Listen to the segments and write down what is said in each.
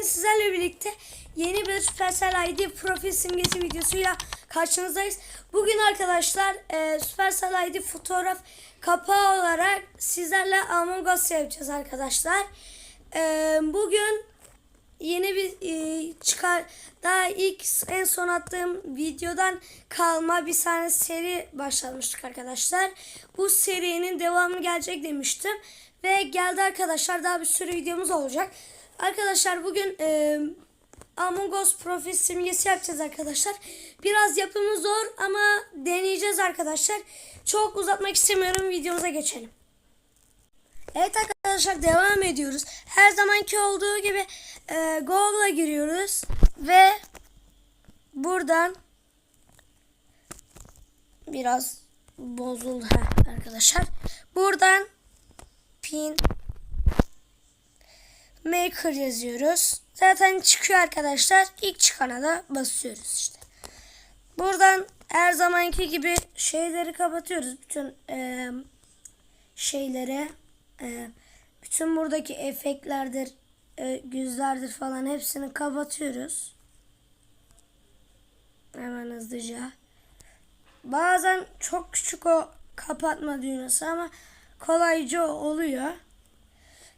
Bugün sizlerle birlikte yeni bir Supercell ID profil simgesi videosuyla karşınızdayız. Bugün arkadaşlar e, Supercell ID fotoğraf kapağı olarak sizlerle Among Us yapacağız arkadaşlar. E, bugün yeni bir e, çıkar daha ilk en son attığım videodan kalma bir tane seri başlamıştık arkadaşlar. Bu serinin devamı gelecek demiştim ve geldi arkadaşlar daha bir sürü videomuz olacak. Arkadaşlar bugün e, Among Us profil simgesi yapacağız arkadaşlar. Biraz yapımı zor ama deneyeceğiz arkadaşlar. Çok uzatmak istemiyorum videomuza geçelim. Evet arkadaşlar devam ediyoruz. Her zamanki olduğu gibi e, Google'a giriyoruz ve buradan biraz bozuldu arkadaşlar. Buradan pin maker yazıyoruz. Zaten çıkıyor arkadaşlar. İlk çıkana da basıyoruz işte. Buradan her zamanki gibi şeyleri kapatıyoruz. Bütün e, şeyleri e, bütün buradaki efektlerdir, e, yüzlerdir falan hepsini kapatıyoruz. Hemen hızlıca. Bazen çok küçük o kapatma düğmesi ama kolayca oluyor.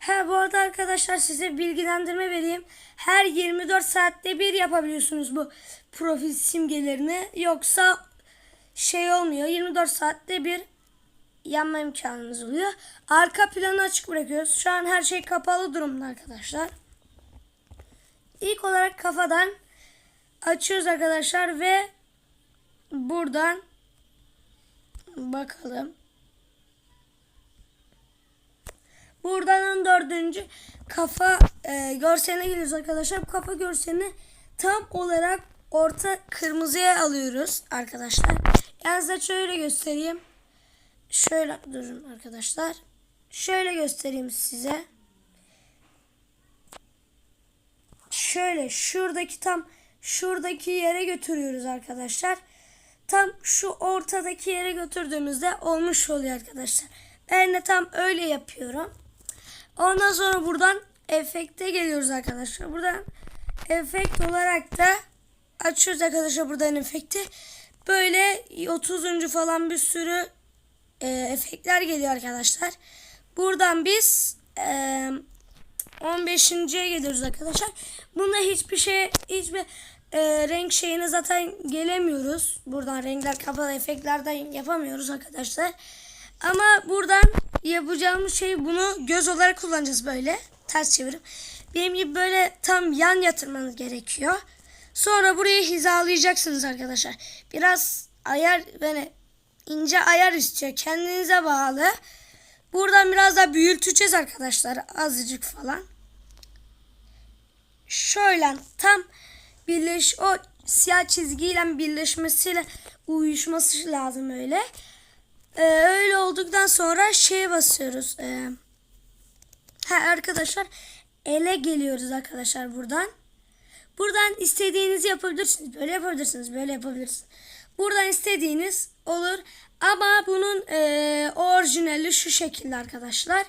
Ha bu arada arkadaşlar size bilgilendirme vereyim. Her 24 saatte bir yapabiliyorsunuz bu profil simgelerini. Yoksa şey olmuyor. 24 saatte bir yanma imkanınız oluyor. Arka planı açık bırakıyoruz. Şu an her şey kapalı durumda arkadaşlar. İlk olarak kafadan açıyoruz arkadaşlar ve buradan bakalım. Buradan 14. kafa e, görseline geliyoruz arkadaşlar. Bu kafa görselini tam olarak orta kırmızıya alıyoruz arkadaşlar. Yani size şöyle göstereyim. Şöyle durun arkadaşlar. Şöyle göstereyim size. Şöyle şuradaki tam şuradaki yere götürüyoruz arkadaşlar. Tam şu ortadaki yere götürdüğümüzde olmuş oluyor arkadaşlar. Ben de tam öyle yapıyorum. Ondan sonra buradan efekte geliyoruz arkadaşlar. Buradan efekt olarak da açıyoruz arkadaşlar buradan efekti. Böyle 30. falan bir sürü e, efektler geliyor arkadaşlar. Buradan biz e, 15.ye geliyoruz arkadaşlar. Bunda hiçbir şey hiçbir e, renk şeyine zaten gelemiyoruz. Buradan renkler kapalı efektlerden yapamıyoruz arkadaşlar. Ama buradan yapacağımız şey bunu göz olarak kullanacağız böyle. Ters çevirip. Benim gibi böyle tam yan yatırmanız gerekiyor. Sonra burayı hizalayacaksınız arkadaşlar. Biraz ayar böyle ince ayar istiyor. Kendinize bağlı. Buradan biraz daha büyüteceğiz arkadaşlar. Azıcık falan. Şöyle tam birleş o siyah çizgiyle birleşmesiyle uyuşması lazım öyle. Ee, öyle olduktan sonra şeye basıyoruz. Ee, ha arkadaşlar ele geliyoruz arkadaşlar buradan. Buradan istediğinizi yapabilirsiniz. Böyle yapabilirsiniz. Böyle yapabilirsiniz. Buradan istediğiniz olur. Ama bunun e, orijinali şu şekilde arkadaşlar.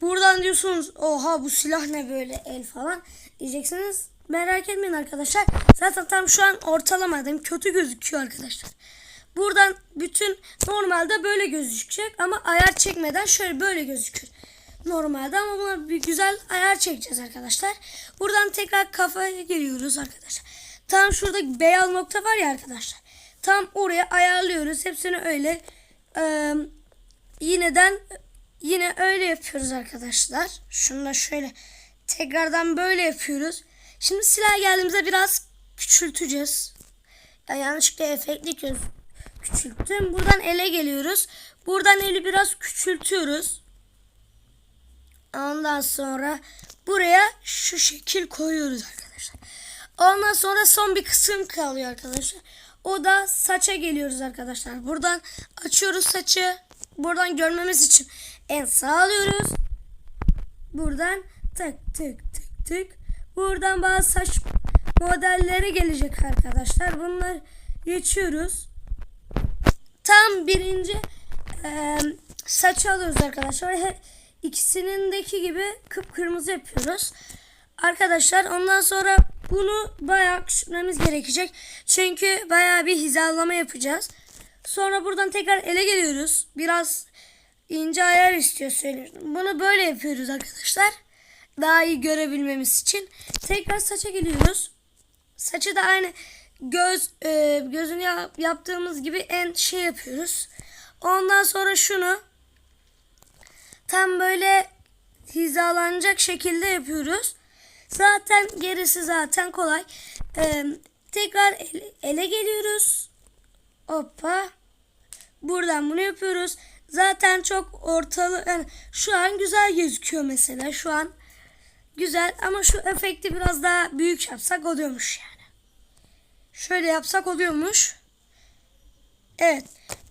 Buradan diyorsunuz oha bu silah ne böyle el falan diyeceksiniz. Merak etmeyin arkadaşlar. Zaten tam şu an ortalamadayım. Kötü gözüküyor arkadaşlar. Buradan bütün normalde böyle gözükecek ama ayar çekmeden şöyle böyle gözükür. Normalde ama buna bir güzel ayar çekeceğiz arkadaşlar. Buradan tekrar kafaya giriyoruz arkadaşlar. Tam şurada beyaz nokta var ya arkadaşlar. Tam oraya ayarlıyoruz. Hepsini öyle e, yineden yine öyle yapıyoruz arkadaşlar. Şunu şöyle tekrardan böyle yapıyoruz. Şimdi silah geldiğimizde biraz küçülteceğiz. Ya yanlışlıkla efektli göz küçülttüm. Buradan ele geliyoruz. Buradan eli biraz küçültüyoruz. Ondan sonra buraya şu şekil koyuyoruz arkadaşlar. Ondan sonra son bir kısım kalıyor arkadaşlar. O da saça geliyoruz arkadaşlar. Buradan açıyoruz saçı. Buradan görmemiz için en sağ alıyoruz. Buradan tık tık tık tık. Buradan bazı saç modelleri gelecek arkadaşlar. Bunları geçiyoruz. Tam birinci e, saç alıyoruz arkadaşlar. He, ikisindeki gibi kıpkırmızı yapıyoruz. Arkadaşlar ondan sonra bunu bayağı küçültmemiz gerekecek. Çünkü bayağı bir hizalama yapacağız. Sonra buradan tekrar ele geliyoruz. Biraz ince ayar istiyor söylüyorum. Bunu böyle yapıyoruz arkadaşlar. Daha iyi görebilmemiz için. Tekrar saça geliyoruz. Saçı da aynı göz e, gözünü yap- yaptığımız gibi en şey yapıyoruz. Ondan sonra şunu tam böyle hizalanacak şekilde yapıyoruz. Zaten gerisi zaten kolay. Ee, tekrar ele, ele geliyoruz. Hoppa. Buradan bunu yapıyoruz. Zaten çok ortalı yani şu an güzel gözüküyor mesela. Şu an güzel ama şu efekti biraz daha büyük yapsak oluyormuş yani. Şöyle yapsak oluyormuş. Evet.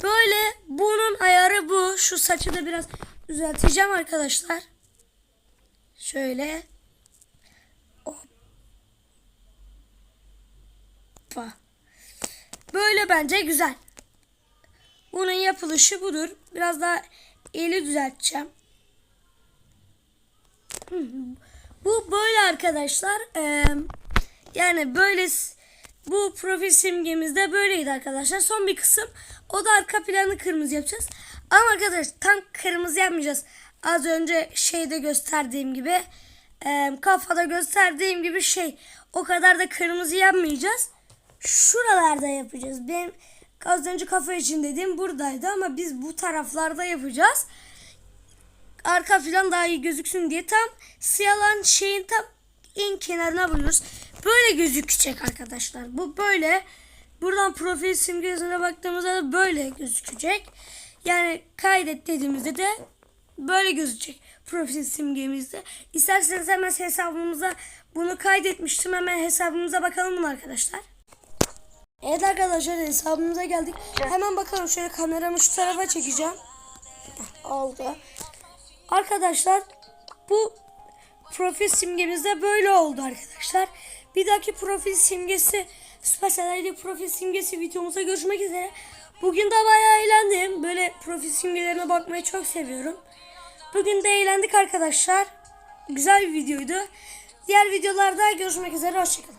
Böyle bunun ayarı bu. Şu saçı da biraz düzelteceğim arkadaşlar. Şöyle. Hoppa. Böyle bence güzel. Bunun yapılışı budur. Biraz daha eli düzelteceğim. Bu böyle arkadaşlar. Yani böyle bu profil simgemizde böyleydi arkadaşlar. Son bir kısım. O da arka planı kırmızı yapacağız. Ama arkadaşlar tam kırmızı yapmayacağız. Az önce şeyde gösterdiğim gibi e, kafada gösterdiğim gibi şey o kadar da kırmızı yapmayacağız. Şuralarda yapacağız. Ben az önce kafa için dediğim buradaydı ama biz bu taraflarda yapacağız arka plan daha iyi gözüksün diye tam siyalan şeyin tam en kenarına vuruyoruz. Böyle gözükecek arkadaşlar. Bu böyle. Buradan profil simgesine baktığımızda da böyle gözükecek. Yani kaydet dediğimizde de böyle gözükecek profil simgemizde. İsterseniz hemen hesabımıza bunu kaydetmiştim. Hemen hesabımıza bakalım bunu arkadaşlar. Evet arkadaşlar hesabımıza geldik. Hemen bakalım şöyle kameramı şu tarafa çekeceğim. Oldu. Arkadaşlar bu profil simgemiz de böyle oldu arkadaşlar. Bir dahaki profil simgesi Supercell ID profil simgesi videomuzda görüşmek üzere. Bugün de bayağı eğlendim. Böyle profil simgelerine bakmayı çok seviyorum. Bugün de eğlendik arkadaşlar. Güzel bir videoydu. Diğer videolarda görüşmek üzere. Hoşçakalın.